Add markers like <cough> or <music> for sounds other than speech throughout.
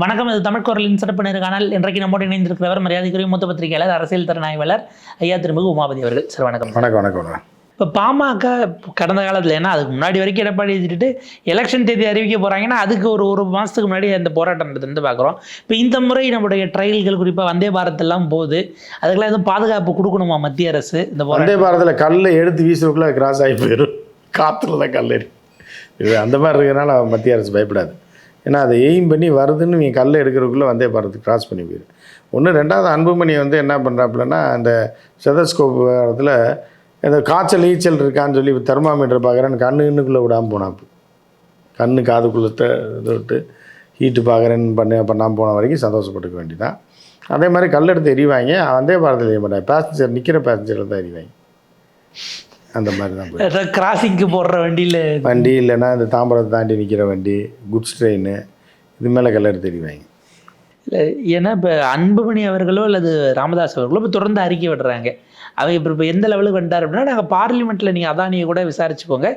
வணக்கம் இது தமிழ் குரலின் சிறப்பு நேர்காணல் இன்றைக்கு நம்மோடு இணைந்திருக்கிறவர் மரியாதைக்குரிய மூத்த பத்திரிகையாளர் அரசியல் திறனாய்வாளர் ஐயா திருமிகு உமாபதி அவர்கள். சார் வணக்கம். வணக்கம் வணக்கம் இப்போ பாமக கடந்த காலத்தில் ஏன்னா அதுக்கு முன்னாடி வரைக்கும் எடப்பாடி வச்சுட்டு எலெக்ஷன் தேதி அறிவிக்க போகிறாங்கன்னா அதுக்கு ஒரு ஒரு மாதத்துக்கு முன்னாடி அந்த போராட்டம் நடந்து பார்க்குறோம் இப்போ இந்த முறை நம்முடைய ட்ரையல்கள் குறிப்பாக வந்தே பாரத் எல்லாம் போகுது. அதுக்கெல்லாம் எதுவும் பாதுகாப்பு கொடுக்கணுமா மத்திய அரசு இந்த வந்தே பாரதில் கல்லை எடுத்து வீசுறதுக்குள்ள கிராஸ் ஆகி போயிடும் காற்றுல தான் கல் இது அந்த மாதிரி இருக்கிறனால மத்திய அரசு பயப்படாது. ஏன்னா அதை எய்ம் பண்ணி வருதுன்னு நீங்கள் கல்லை எடுக்கிறதுக்குள்ளே வந்தே பாரத்து கிராஸ் பண்ணி போயிடும் ஒன்று ரெண்டாவது அன்புமணி வந்து என்ன பண்ணுறாப்புலன்னா அந்த செதஸ்கோப் இடத்துல இந்த காய்ச்சல் ஈச்சல் இருக்கான்னு சொல்லி தெர்மாமீட்டர் பார்க்குறேன்னு கண்ணு இன்னுக்குள்ளே விடாமல் போனாப்பு. கண்ணு காதுக்குள்ளே விட்டு ஹீட்டு பார்க்குறேன்னு பண்ண பண்ணாமல் போன வரைக்கும் சந்தோஷப்பட்டுக்க வேண்டியதான் அதே மாதிரி கல் எடுத்து எறிவாங்க. வந்தே பாரத்தில் எரிய மாட்டாங்க பேசஞ்சர் நிற்கிற பேசஞ்சரில் தான் எறிவாங்க. அந்த மாதிரி தான் கிராசிங்க்கு போடுற வண்டியில் வண்டி இல்லைன்னா இந்த தாம்பரத்தை தாண்டி நிற்கிற வண்டி குட்ஸ் ட்ரெயின் இது மேலே கல் எடுத்து எறிவாங்க இல்லை ஏன்னா இப்போ அன்புமணி அவர்களோ அல்லது ராமதாஸ் அவர்களோ இப்போ தொடர்ந்து அறிக்கை விடுறாங்க. அவங்க இப்போ இப்போ எந்த லெவலுக்கு வந்துட்டார் அப்படின்னா நாங்கள் பார்லிமெண்ட்டில் நீங்கள் அதானியை கூட விசாரிச்சுக்கோங்க.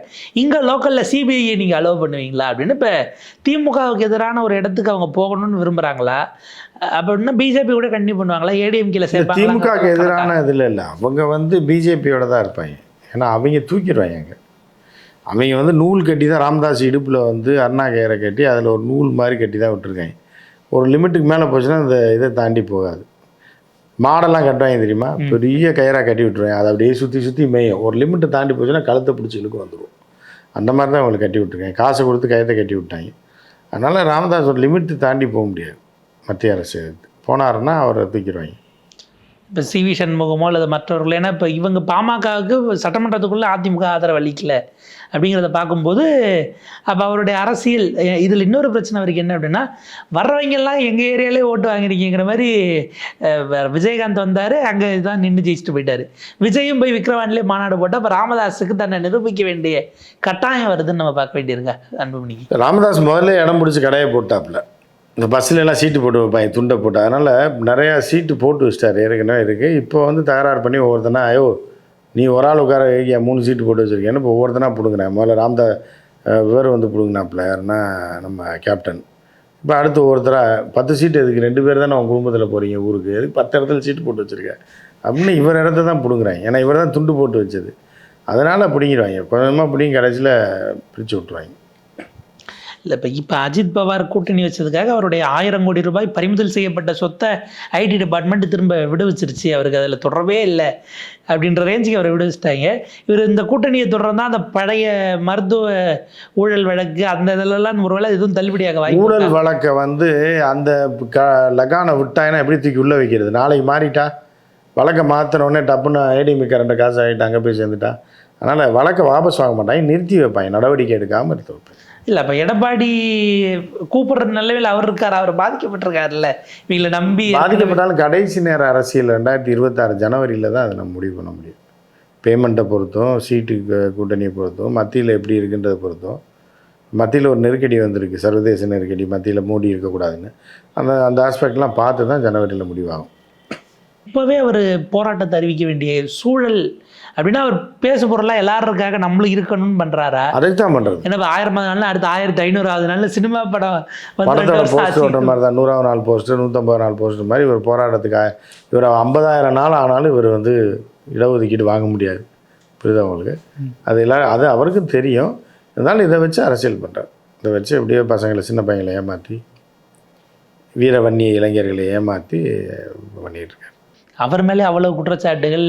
இங்கே லோக்கலில் சிபிஐயை நீங்கள் அலோவ் பண்ணுவீங்களா அப்படின்னு இப்போ திமுகவுக்கு எதிரான ஒரு இடத்துக்கு அவங்க போகணும்னு விரும்புகிறாங்களா அப்படின்னா பிஜேபி கூட கண்டினியூ பண்ணுவாங்களா? ஏடிஎம்கேல இந்த திமுகவுக்கு எதிரான இதில் இல்லை. அவங்க வந்து பிஜேபியோட தான் இருப்பாங்க. ஏன்னா அவங்க தூக்கிடுவாங்க அவங்க வந்து நூல் கட்டி தான் ராமதாஸ் இடுப்பில் வந்து அண்ணா கயிறை கட்டி அதில் ஒரு நூல் மாதிரி கட்டி தான் விட்டுருக்காங்க. ஒரு லிமிட்டுக்கு மேலே போச்சுன்னா இந்த இதை தாண்டி போகாது. மாடெல்லாம் கட்டுவாங்க தெரியுமா? பெரிய கயிறாக கட்டி விட்டுருவாங்க. அதை அப்படியே சுற்றி சுற்றி மேயும். ஒரு லிமிட்டை தாண்டி போச்சுன்னா கழுத்தை பிடிச்சி இழுக்கு வந்துடும் அந்த மாதிரி தான் அவங்களுக்கு கட்டி விட்டுருக்காங்க. காசு கொடுத்து கயத்தை கட்டி விட்டாங்க. அதனால் ராமதாஸ் ஒரு லிமிட்டு தாண்டி போக முடியாது. மத்திய அரசு போனாருன்னா அவரை தூக்கிடுவாங்க. இப்போ சி வி சண்முகமோ அல்லது மற்றவர்கள் ஏன்னா இப்போ இவங்க பாமகவுக்கு சட்டமன்றத்துக்குள்ளே அதிமுக ஆதரவு அளிக்கல அப்படிங்கிறத பார்க்கும்போது அப்போ அவருடைய அரசியல் இதில் இன்னொரு பிரச்சனை அவருக்கு என்ன அப்படின்னா வர்றவங்கெல்லாம் எங்கள் ஏரியாலே ஓட்டு வாங்கிருக்கீங்கிற மாதிரி விஜயகாந்த் வந்தார் அங்கே தான் நின்று ஜெயிச்சுட்டு போயிட்டார். விஜயும் போய் விக்ரவாண்டிலே மாநாடு போட்டால் அப்போ ராமதாஸுக்கு தன்னை நிரூபிக்க வேண்டிய கட்டாயம் வருதுன்னு நம்ம பார்க்க வேண்டியிருங்க அன்புமணிக்கு? ராமதாஸ் முதல்ல இடம் பிடிச்சி கடையை போட்டாப்புல. இந்த பஸ்லலாம் சீட்டு போட்டு வைப்பாங்க துண்டை போட்டு. அதனால் நிறையா சீட்டு போட்டு வச்சிட்டார். ஏற்கனவே இருக்குது இப்போ வந்து தகராறு பண்ணி ஒவ்வொருத்தனா ஐயோ நீ ஒரு ஆள் உட்கார வைக்க மூணு சீட்டு போட்டு வச்சுருக்கேன்னு இப்போ ஒவ்வொருத்தனா பிடுங்குறேன். முதல்ல ராமதா வேறு வந்து பிடுங்கினாப்புல. யாருன்னா நம்ம கேப்டன் இப்போ அடுத்து ஒவ்வொருத்தராக பத்து சீட்டு எதுக்கு? ரெண்டு பேர் தானே உங்கள் குடும்பத்தில் போகிறீங்க ஊருக்கு. எதுக்கு பத்து இடத்துல சீட்டு போட்டு வச்சுருக்கேன் அப்படின்னு இவர் இடத்த தான் பிடுங்குறாங்க ஏன்னா இவர் தான் துண்டு போட்டு வச்சது. அதனால் பிடிங்கிடுவாங்க. கொஞ்சமாக பிடிங்கி கடைசியில் பிரித்து விட்ருவாங்க இல்லை இப்போ இப்போ அஜித் பவார் கூட்டணி வச்சதுக்காக அவருடைய ஆயிரம் கோடி ரூபாய் பறிமுதல் செய்யப்பட்ட சொத்தை ஐடி டிபார்ட்மெண்ட் திரும்ப விடுவிச்சிருச்சு. அவருக்கு அதில் தொடரவே இல்லை அப்படின்ற ரேஞ்சுக்கு அவரை விடுவிச்சிட்டாங்க. இவர் இந்த கூட்டணியை தொடர்ந்தால் அந்த பழைய மருத்துவ ஊழல் வழக்கு அந்த இதெல்லாம் ஒருவேளை எதுவும் தள்ளுபடியாக வாய்ப்பு ஊழல் வழக்கை வந்து அந்த க லகானை விட்டாங்கன்னா எப்படி தூக்கி உள்ளே வைக்கிறது? நாளைக்கு மாறிட்டா? வழக்கை மாற்றினோடனே டப்புன்னு ஏடிஎம் ரெண்டு காசு ஆகிட்டு அங்கே போய் சேர்ந்துட்டா? அதனால் வழக்கை வாபஸ் வாங்க மாட்டாங்க நிறுத்தி வைப்பாங்க நடவடிக்கை எடுக்காமல் எடுத்து வைப்பாங்க. இல்லை அப்போ எடப்பாடி கூப்பிடுற நிலையில் அவர் இருக்கார் அவர் பாதிக்கப்பட்டிருக்காருல்ல. இவங்களை நம்பி பாதிக்கப்பட்டாலும் கடைசி நேர அரசியல் ரெண்டாயிரத்தி இருபத்தாறு ஜனவரியில் தான் அதை நம்ம முடிவு பண்ண முடியும். பேமெண்ட்டை பொறுத்தும் சீட்டு கூட்டணியை பொறுத்தும் மத்தியில் எப்படி இருக்குன்றதை பொறுத்தும் மத்தியில் ஒரு நெருக்கடி வந்திருக்கு சர்வதேச நெருக்கடி மத்தியில் மூடி இருக்கக்கூடாதுன்னு. அந்த அந்த ஆஸ்பெக்ட்லாம் பார்த்து தான் ஜனவரியில் முடிவாகும். இப்போவே அவர் போராட்டத்தை அறிவிக்க வேண்டிய சூழல் அப்படின்னா அவர் பேச பொருளாக எல்லாருக்காக நம்மளும் இருக்கணும்னு பண்ணுறாரா அதைத்தான் தான் பண்ணுறது ஏன்னா ஆயிரமாவது நாள் அடுத்து ஆயிரத்தி ஐநூறாவது நாள் சினிமா படம் வந்து. மாதிரி தான் நூறாவது நாள் போஸ்டர் நூற்றம்பது நாள் போஸ்டர் மாதிரி இவர் போராட்டத்துக்கு இவர் ஐம்பதாயிரம் நாள் ஆனாலும் இவர் வந்து இடஒதுக்கீடு வாங்க முடியாது. புரியுதா உங்களுக்கு? அது எல்லாம் அது அவருக்கும் தெரியும். இருந்தாலும் இதை வச்சு அரசியல் பண்ணுறார் இதை வச்சு எப்படியோ பசங்களை சின்ன பையங்களை ஏமாற்றி வீரவன்னிய இளைஞர்களை ஏமாற்றி பண்ணிகிட்டு இருக்காரு. அவர் மேலே அவ்வளவு குற்றச்சாட்டுகள்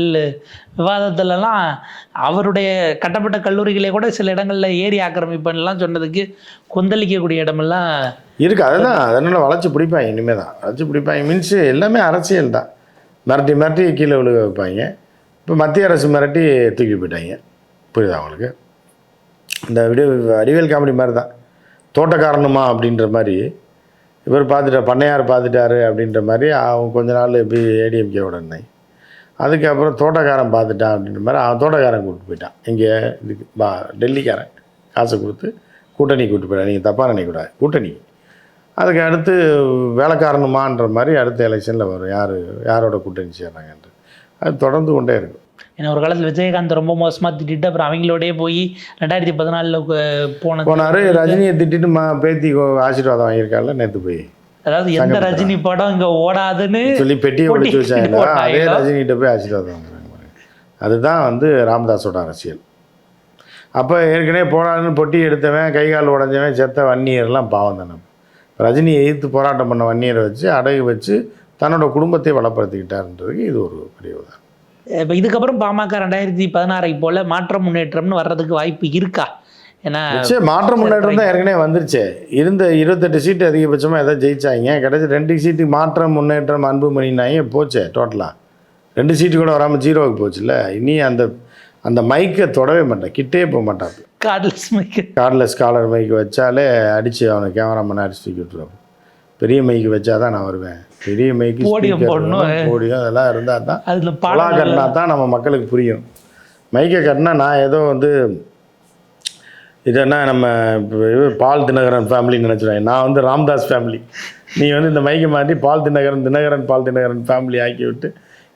விவாதத்துலலாம் அவருடைய கட்டப்பட்ட கல்லூரிகளே கூட சில இடங்களில் ஏரி ஆக்கிரமிப்புலாம் சொன்னதுக்கு கொந்தளிக்கக்கூடிய இடமெல்லாம் இருக்குது அதுதான் அதனால் வளைச்சி பிடிப்பாங்க இனிமேல் தான் வளைச்சி பிடிப்பாங்க. மீன்ஸ் எல்லாமே அரசியல் தான். மிரட்டி மிரட்டி கீழே விழுக வைப்பாங்க. இப்போ மத்திய அரசு மிரட்டி தூக்கி போயிட்டாங்க. புரியுதா அவங்களுக்கு இந்த விடிய அறிவியல் காமெடி மாதிரி தான் தோட்டக்காரணமா அப்படின்ற மாதிரி இவர் பார்த்துட்டார் பண்ணையார் பார்த்துட்டாரு அப்படின்ற மாதிரி அவன் கொஞ்ச நாள் எப்படி ஏடிஎம்கேவோட இருந்தாங்க அதுக்கப்புறம் தோட்டக்காரன் பார்த்துட்டான் அப்படின்ற மாதிரி அவன் தோட்டக்காரன் கூப்பிட்டு போயிட்டான். இங்கே இதுக்கு பா டெல்லிக்காரன். காசை கொடுத்து கூட்டணி கூப்பிட்டு போயிட்டான். நீங்கள் தப்பாக நினைக்கூடாது கூட்டணி. அதுக்கு அடுத்து வேலைக்காரனுமான்ற மாதிரி அடுத்த எலெக்ஷனில் வரும். யார் யாரோட கூட்டணி சேர்றாங்கன்ட்டு. அது தொடர்ந்து கொண்டே இருக்கும் ஏன்னா ஒரு காலத்தில் விஜயகாந்த் ரொம்ப மோசமா திட்டிட்டு அப்புறம் அவங்களோடயே போய் ரெண்டாயிரத்தி பதினாலில் போனது. போனார் ரஜினியை திட்டிட்டு மா பேத்தி ஆசீர்வாதம் வாங்கியிருக்கால நேற்று போய். அதாவது எந்த ரஜினி படம் இங்க ஓடாதுன்னு சொல்லி பெட்டியை பொட்டி ஒழிச்சு வச்சாங்க. அதே ரஜினிகிட்ட போய் ஆசீர்வாதம் வாங்குறாங்க. அதுதான் வந்து ராமதாஸோட அரசியல். அப்போ ஏற்கனவே போராடுன்னு பொட்டி எடுத்தவன் கை கால் உடஞ்சவன் செத்த வன்னியர்லாம் பாவம் தானே. ரஜினியை எதிர்த்து போராட்டம் பண்ண வன்னியரை வச்சு அடகு வச்சு தன்னோட குடும்பத்தை வளப்படுத்திக்கிட்டாருன்றதுக்கு இது ஒரு பெரிய உதாரணம். இப்போ இதுக்கப்புறம் பாமக ரெண்டாயிரத்தி பதினாறை போல மாற்றம் முன்னேற்றம்னு வர்றதுக்கு வாய்ப்பு இருக்கா? ஏன்னா சரி மாற்ற முன்னேற்றம் தான் ஏற்கனவே வந்துருச்சே. இருந்த இருபத்தெட்டு சீட்டு அதிகபட்சமாக எதாவது ஜெயிச்சாங்க. கடைசி ரெண்டு சீட்டு மாற்றம் முன்னேற்றம் அன்புமணினாங்க போச்சே டோட்டலாக ரெண்டு சீட்டு கூட வராமல் ஜீரோவுக்கு போச்சுல்ல. இனி அந்த அந்த மைக்கை தொடவே மாட்டேன் கிட்டே போக மாட்டான் கார்ட்லெஸ் மைக்கு கார்டில் ஸ்காலர் மைக்கு வச்சாலே அடித்து அவனை கேமராமேன் அடிச்சு தூக்கி விட்டுருவான். பெரிய மைக்கு வச்சா தான் நான் வருவேன். பெரிய மைக்கு speaker போடணும். podium அதெல்லாம் இருந்தால் தான் அதுல பலா கட்டினா தான் நம்ம மக்களுக்கு புரியும். மைக்கை கட்டினா நான் ஏதோ வந்து இது என்ன நம்ம பால் தினகரன் ஃபேமிலின்னு நினச்சிடுவேன் நான் வந்து ராம்தாஸ் ஃபேமிலி நீ வந்து இந்த மைக்கை மாட்டி Paul Dhinakaran Dhinakaran Paul Dhinakaran family ஆக்கி விட்டு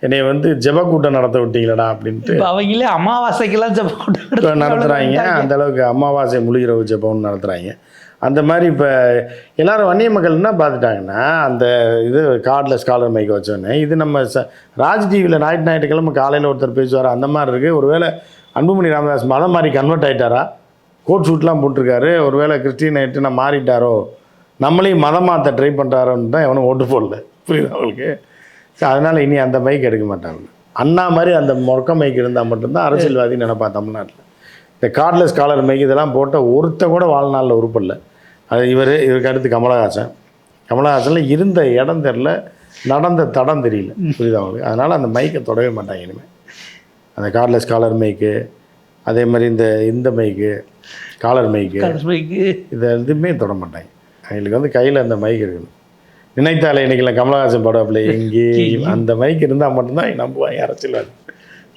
என்னை வந்து ஜெப கூட்டம் நடத்த விட்டீங்களடா அப்படின்ட்டு அவங்களே அமாவாசைக்கெல்லாம் ஜெபம் இப்போ நடத்துகிறாங்க அந்த அளவுக்கு அமாவாசை முழுகிறவு ஜெபம்னு நடத்துகிறாங்க அந்த மாதிரி இப்போ எல்லோரும் வன்னிய மக்கள் என்ன பார்த்துட்டாங்கன்னா அந்த இது கார்டில் ஸ்காலர் மைக் வச்சோன்னே இது நம்ம ச ராஜ் டிவியில் ஞாயிற்று ஞாயிற்றுக்கிழமை காலையில் ஒருத்தர் பேசுவார் அந்த மாதிரி இருக்குது ஒருவேளை அன்புமணி ராமதாஸ் மதம் மாதிரி கன்வெர்ட் ஆயிட்டாரா? கோட் ஷூட்லாம் போட்டிருக்காரு. ஒருவேளை கிறிஸ்டின் ஆகிட்டு நான் மாறிட்டாரோ? நம்மளையும் மதம் மாற்ற ட்ரை பண்ணுறாரோன்னு தான் எவனும் ஓட்டு போடல. புரியுது அவங்களுக்கு ஸோ அதனால் இனி அந்த மைக் எடுக்க மாட்டாங்க. அண்ணா மாதிரி அந்த மொக்க மைக் இருந்தால் மட்டும்தான் அரசியல்வாதி நினைப்பா தமிழ்நாட்டில். இந்த கார்ட்லெஸ் காலர் மைக் இதெல்லாம் போட்ட ஒருத்த கூட வாழ்நாளில் உருப்படல. அது இவர் இவருக்கு அடுத்து கமலஹாசன். கமலஹாசனில் இருந்த இடம் தெரில நடந்த தடம் தெரியல புரியுதா அவங்களுக்கு அதனால் அந்த மைக்கை தொடவே மாட்டாங்க இனிமேல் அந்த கார்ட்லெஸ் காலர் மைக்கு அதே மாதிரி இந்த இந்த மைக்கு காலர் மைக்கு மைக்கு. இதை எதுவுமே தொட மாட்டாங்க. அவங்களுக்கு வந்து கையில் அந்த மைக் இருக்கணும். நினைத்தாலே இன்னைக்கு கமலஹாசன் படப்பில் எங்கேயும் <laughs> அந்த மைக் இருந்தால் மட்டும்தான் நம்புவாங்க அரசியல்வாதி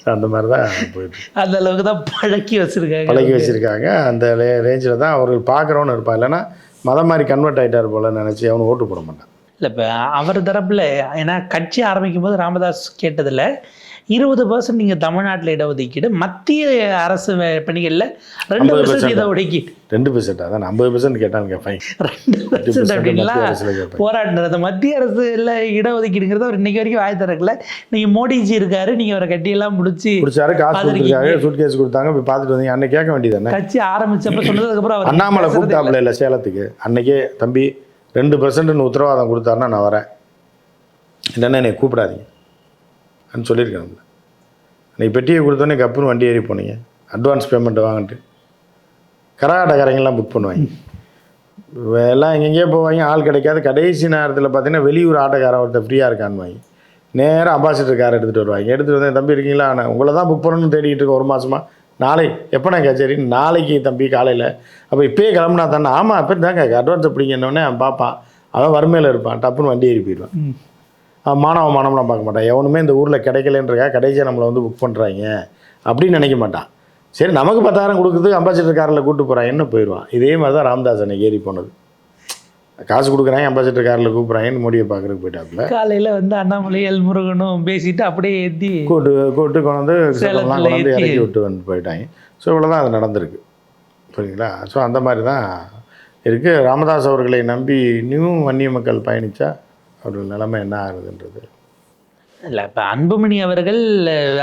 ஸோ அந்த மாதிரி தான் போயிட்டு அந்த அளவுக்கு தான் பழக்கி வச்சிருக்காங்க. பழகி வச்சுருக்காங்க. அந்த ரே ரேஞ்சில் தான் அவர்கள் பார்க்குறவன்னு இருப்பான் இல்லைன்னா மதம் மாதிரி கன்வெர்ட் ஆகிட்டார் போல நினச்சி அவனு ஓட்டு போட மாட்டான். இல்லை இப்போ அவர் தரப்புல ஏன்னா கட்சி ஆரம்பிக்கும் போது ராமதாஸ் கேட்டதில் இருபது பர்சன்ட் நீங்கள் தமிழ்நாட்டில் இடஒதுக்கீடு மத்திய அரசு பணிகள்ல ரெண்டு 50% பர்சன்ட் இட ஒதுக்கீடு ரெண்டு பெர்சென்ட் அதான் ஐம்பது பெர்சென்ட் கேட்டாங்க ஃபைன் ரெண்டு பர்சன்ட் அப்படின்லாம் போராடினது மத்திய அரசுல இடஒதுக்கீடுங்கிறது அவர் இன்னைக்கு வரைக்கும் வாய் திறக்கல. நீங்க மோடிஜி இருக்காரு நீங்க அவரை கட்டியெல்லாம் முடிச்சு பிடிச்சாரு காசு. கொடுத்துருக்காங்க சூட் கேஸ் கொடுத்தாங்க போய் பார்த்துட்டு வந்தீங்க. அன்னைக்கு கேட்க வேண்டியதானே கட்சி ஆரம்பிச்சப்ப சொன்னதுக்கு அப்புறம் அவர் அண்ணாமலை பேசுறதே இல்ல. சேலத்துக்கு. அன்னைக்கே தம்பி ரெண்டு பர்சன்ட்னு உத்தரவாதம் கொடுத்தாருன்னா நான் வரேன். இல்லைன்னா என்னை கூப்பிடாதீங்க. சொல்லியிருக்கேன் நீங்கள் பெட்டியை கொடுத்தோன்னே கப்புன்னு வண்டி ஏறி போனீங்க. அட்வான்ஸ் பேமெண்ட் வாங்கிட்டு. கரகாட்டக்காரங்கெல்லாம் புக் பண்ணுவாங்க. எல்லாம் எங்கெங்கேயோ போவாங்க ஆள் கிடைக்காது. கடைசி நேரத்தில் பார்த்தீங்கன்னா வெளியூர் ஆட்டோக்காரன் ஒருத்தர் ஃப்ரீயாக இருக்கான்னு வாங்கி நேராக அம்பாசிடர் கார் எடுத்துகிட்டு வருவாங்க. எடுத்துகிட்டு வந்து தம்பி இருக்கீங்களா? நான் உங்களை தான் புக் பண்ணணும்னு தேடிக்கிட்டு இருக்கேன் ஒரு மாதமா நாளை எப்போ நான் கச்சேரி? நாளைக்கு தம்பி காலையில். அப்போ இப்போயே கிளம்புனா தானே. ஆமாம் அப்போ தாங்க அட்வான்ஸ் பிடிங்கன்னொடனே அவன் பார்ப்பான். அவன் வறுமையில் இருப்பான். டப்புன்னு வண்டி ஏறி போயிடுவான். ம். அவன் மானவ மானம்லாம் பார்க்க மாட்டான். எவனுமே இந்த ஊரில் கிடைக்கலன்றக்கா கடைசியாக நம்மளை வந்து புக் பண்ணுறாங்க அப்படின்னு நினைக்க மாட்டான். சரி நமக்கு பத்தாயிரம் கொடுக்குறது அம்பாசிடர் காரில் கூப்பிட்டு போகிறாங்கன்னு போயிடுவான்? இதே மாதிரி தான் ராமதாஸ் அன்னைக்கு ஏறி போனது. காசு கொடுக்குறாங்க அம்பாசிடர் காரில் கூப்பிட்றாங்கன்னு மோடியை பார்க்குறதுக்கு போயிட்டாப்புல. காலையில வந்து அண்ணாமலை எல் முருகனும் பேசிட்டு அப்படியே ஏத்தி கூட்டு கூட்டு கொண்டு சேலத்துல கொண்டு. இறக்கி விட்டு வந்து போயிட்டாங்க. ஸோ இவ்வளோதான் அது நடந்திருக்கு. புரியுங்களா ஸோ அந்த மாதிரி தான் இருக்குது ராமதாஸ் அவர்களை நம்பி இன்னும் வன்னிய மக்கள் பயணித்தா அவர்கள் நிலைமை என்ன ஆகுதுன்றது. இல்லை இப்போ அன்புமணி அவர்கள்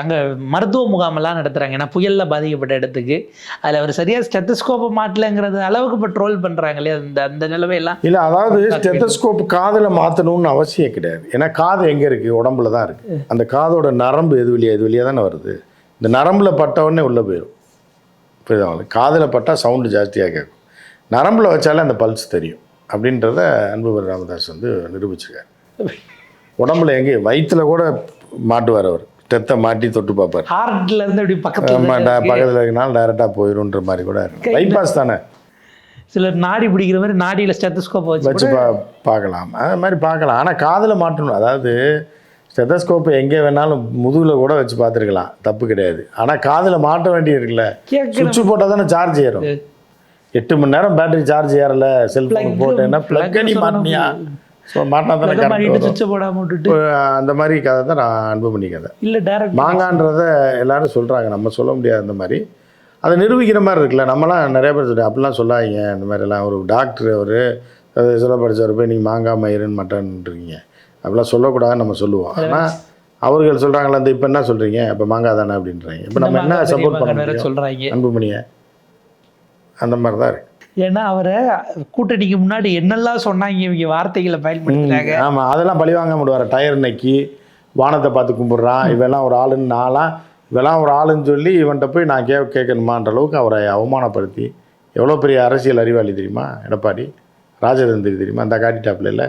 அங்க மருத்துவ முகாமெல்லாம் நடத்துறாங்க. ஏன்னா புயல்ல பாதிக்கப்பட்ட இடத்துக்கு. அதுல அவர் சரியா ஸ்டெத்தஸ்கோப்பை மாட்டலங்கிறது அளவுக்கு இப்போ ட்ரோல் பண்றாங்களே அந்த அந்த நிலைமையெல்லாம் இல்லை அதாவது ஸ்டெத்தஸ்கோப் காதில் மாற்றணும்னு அவசியம் கிடையாது. ஏன்னா காது எங்கே இருக்குது உடம்புல தான் இருக்குது அந்த காதோட நரம்பு எது வழியா இது வழியாக தானே வருது? இந்த நரம்பில் பட்ட உடனே உள்ளே போயிடும் புரியுதா காதில் பட்டால் சவுண்டு ஜாஸ்தியாக கேட்கும். நரம்பில் வச்சாலே அந்த பல்ஸ் தெரியும். அப்படின்றத அன்புவர் ராமதாஸ் வந்து நிரூபிச்சிருக்காரு. உடம்புல எங்கே வயிற்றுல கூட மாட்டுவார் அவர். ஸ்டெத்தை மாட்டி தொட்டு பார்ப்பார். ஹார்ட்ல இருந்து அப்படி பக்கத்துல பக்கத்தில் இருக்கனால டைரெக்டாக போயிடும்ன்ற மாதிரி கூட பைபாஸ் தானே? சிலர் நாடி பிடிக்கிற மாதிரி நாடியில ஸ்டெத்தஸ்கோப்பை வச்சு வச்சு பா பார்க்கலாம். அது மாதிரி பார்க்கலாம். ஆனால் காதில் மாட்டணும். அதாவது ஸ்டெதஸ்கோப்பை எங்கே வேணாலும் முதுகில் கூட வச்சு பார்த்துருக்கலாம். தப்பு கிடையாது. ஆனால் காதில் மாட்ட வேண்டியது இருக்குல்ல. கேட்கணும் சுவிட்ச் போட்டால் தானே சார்ஜ் ஏறும். எட்டு மணி நேரம் பேட்டரி சார்ஜ் ஏறல செல்ஃபோன் போட்டேன்னா plug ப்ளக் நீ மாட்டினியா? ஸோ மாட்டினா தானே அந்த மாதிரி கதை தான் நான் அன்பு பண்ணி கதை. இல்ல டைரக்ட் மாங்கான்றத எல்லாரும் சொல்கிறாங்க நம்ம சொல்ல முடியாது அந்த மாதிரி. அதை நிரூபிக்கிற மாதிரி இருக்குல்ல. நம்மலாம் நிறைய பேர் சொல்லி அப்படிலாம் சொல்லாதீங்க. இந்த மாதிரிலாம் ஒரு டாக்டர் அவர் அது சொல்ல படித்தவர் போய் நீங்கள் மாங்காய் மயிருன்னு மட்டன்றீங்க அப்படிலாம் சொல்லக்கூடாதுன்னு நம்ம சொல்லுவோம். ஆனால் அவர்கள் சொல்கிறாங்களா இந்த இப்போ என்ன சொல்கிறீங்க இப்போ மாங்காய் தானே அப்படின்றாங்க. இப்போ நம்ம என்ன சப்போர்ட் பண்ண முடியும்? சொல்றாங்க. அன்புமணியை. அந்த மாதிரி தான் இருக்கு. ஏன்னா அவரை கூட்டணிக்கு முன்னாடி என்னெல்லாம் சொன்னாங்க இவங்க வார்த்தைகளை பயன்படுத்துறாங்க. ஆமாம் அதெல்லாம் பழி வாங்க முடிவார் டயர் நக்கி வானத்தை பார்த்து கும்பிட்றான். இவெல்லாம் ஒரு ஆளுன்னு நான்லாம் இவெல்லாம் ஒரு ஆளுன்னு சொல்லி இவன்கிட்ட போய் நான் கே கேட்கணுமான்ற அளவுக்கு அவரை அவமானப்படுத்தி எவ்வளோ பெரிய அரசியல் அறிவாளி தெரியுமா எடப்பாடி? ராஜதந்திரி தெரியுமா அந்த காட்டிட்டாப்புல இல்லை?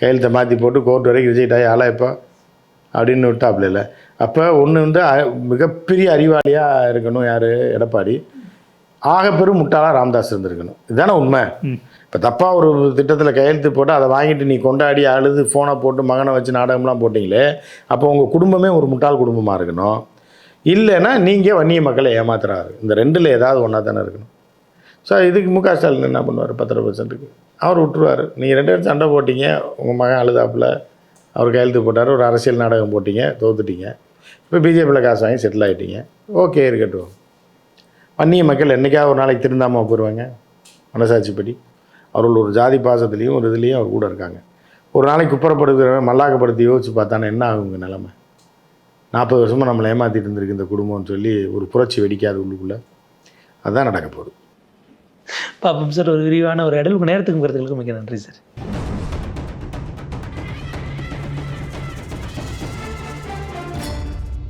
கையெழுத்தை மாற்றி போட்டு கோர்ட் வரைக்கும் ரிஜெக்ட் ஆகி ஆளா இப்போ? அப்படின்னு விட்டாப்புல இல்லை? அப்போ ஒன்று வந்து மிகப்பெரிய அறிவாளியாக இருக்கணும் யார்? எடப்பாடி. ஆக பெரும் முட்டாளாக ராமதாஸ் இருந்திருக்கணும். இதுதானே உண்மை? இப்போ தப்பாக ஒரு திட்டத்தில் கையெழுத்து போட்டு அதை வாங்கிட்டு நீ கொண்டாடி அழுது ஃபோனை போட்டு மகனை வச்சு நாடகம்லாம் போட்டிங்களே அப்போ உங்கள் குடும்பமே ஒரு முட்டாள் குடும்பமாக இருக்கணும். இல்லைன்னா நீங்கள் வன்னிய மக்களை ஏமாத்துறாரு. இந்த ரெண்டில் ஏதாவது ஒன்றா தானே இருக்கணும். ஸோ இதுக்கு முக ஸ்டாலின் என்ன பண்ணுவார்? பத்தரை பர்சன்ட்டுக்கு அவர் விட்டுருவார். நீங்கள் ரெண்டு பேரும் சண்டை போட்டீங்க உங்கள் மகன் அழுதாப்புல அவர் கையெழுத்து போட்டார் ஒரு அரசியல் நாடகம் போட்டீங்க தோத்துட்டீங்க. இப்போ பிஜேபியில் காசு வாங்கி செட்டில் ஆகிட்டீங்க ஓகே இருக்கட்டும். வன்னிய மக்கள் என்றைக்காவது ஒரு நாளைக்கு திருந்தாமல் போயிடுவாங்க மனசாட்சிப்படி அவர்கள் ஒரு ஜாதி பாசத்துலேயும் ஒரு இதுலேயும் அவர் கூட இருக்காங்க. ஒரு நாளைக்கு குப்புறப்படுத்துகிறவன் மல்லாக்கப்படுத்தி யோசிச்சு பார்த்தானே என்ன ஆகுங்க நிலமை? நாற்பது வருஷமாக நம்மளை ஏமாற்றிட்டு இருந்திருக்கு இந்த குடும்பம்னு சொல்லி ஒரு புரட்சி வெடிக்காது உள்ளுக்குள்ளே. அதுதான் நடக்க போகுது. பாப்போம் சார் ஒரு விரிவான ஒரு இடலுக்கு நேரத்துக்கு போகிறதுக்கு மிக நன்றி சார்.